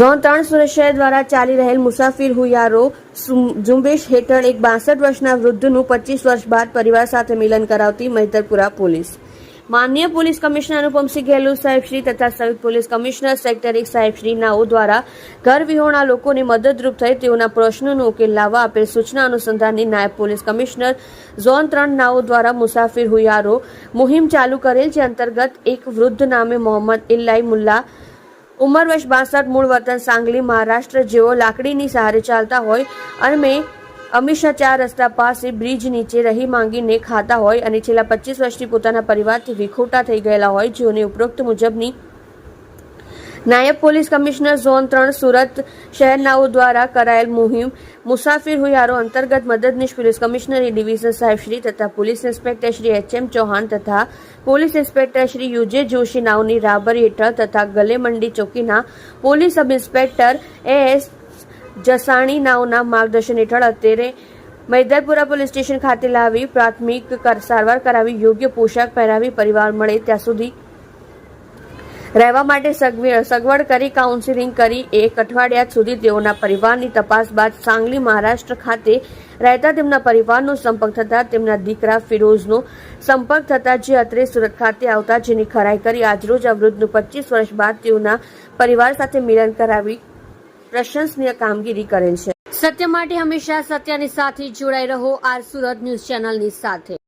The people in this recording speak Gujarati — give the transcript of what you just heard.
ઝોન ત્રણ સુરત દ્વારા ચાલી રહેલ મુસાફિર હુયારો ઝુંબેશ હેઠળ એક બાસઠ વર્ષના વૃદ્ધનું પચીસ વર્ષ બાદ પરિવાર સાથે મિલન કરાવતી મહિતરપુરા પોલીસ. માન્ય પોલીસ કમિશનર અનુપમસિંહ ગેહલોત સાહેબશ્રી તથા સંયુક્ત પોલીસ કમિશનર સેક્ટર એક સાહેબશ્રી નાઓ દ્વારા ઘર વિહોણા લોકોને મદદરૂપ થઈ તેઓના પ્રશ્નોનો ઉકેલ લાવવા આપેલ સૂચના અનુસંધાનની નાયબ પોલીસ કમિશનર ઝોન ત્રણ નાઓ દ્વારા મુસાફિર હુયારો મુહિમ ચાલુ કરેલ જે અંતર્ગત એક વૃદ્ધ નામે મોહમ્મદ ઇલ્લાઈ મુલ્લા ઉંમર વર્ષ બાસઠ મૂળ વતન સાંગલી, મહારાષ્ટ્ર જેઓ લાકડીની સહારે ચાલતા હોય અને અમીષા ચાર રસ્તા પાસે બ્રિજ નીચે રહી માંગીને ખાતા હોય અને છેલ્લા પચીસ વર્ષથી પોતાના પરિવારથી વિખોટા થઈ ગયેલા હોય, જેઓને ઉપરોક્ત મુજબની નાયબ પોલીસ કમિશનર ઝોન ત્રણ સુરત શહેરનાઓ દ્વારા કરાયેલ મુહિમ મુસાફિર હુયારો અંતર્ગત મદદનીશ પોલીસ કમિશનર ડિવિઝન સાહેબ શ્રી તથા police inspector Shri H M Chauhan તથા police inspector Shri U J Joshi નાવની રાબરી હેઠળ તથા Gale Mandi ચોકીના police sub inspector A S Jasani નાવના માર્ગદર્શન હેઠળ અત્યારે મૈદરપુરા પોલીસ સ્ટેશન ખાતે લાવી પ્રાથમિક સારવાર કરાવી યોગ્ય પોશાક પહેરાવી પરિવાર મળે ત્યાં સુધી રહેવા માટે સગવડ કરી કાઉન્સિલિંગ કરી એક અઠવાડિયા સુધી તેઓના પરિવારની તપાસ બાદ સાંગલી મહારાષ્ટ્ર ખાતે રહેતા તેમના પરિવારનો સંપર્ક થતા તેમના દીકરા ફિરોઝનો સંપર્ક થતા જે અત્રે સુરત ખાતે આવતા જેની ખરાઈ કરી આજરોજ અવરોધનું પચીસ વર્ષ બાદ તેઓના પરિવાર સાથે મિલન કરાવી પ્રશંસનીય કામગીરી કરેલ છે. સત્ય માટે હંમેશા સત્યની સાથે જોડાઈ રહો આર સુરત ન્યૂઝ ચેનલની સાથે.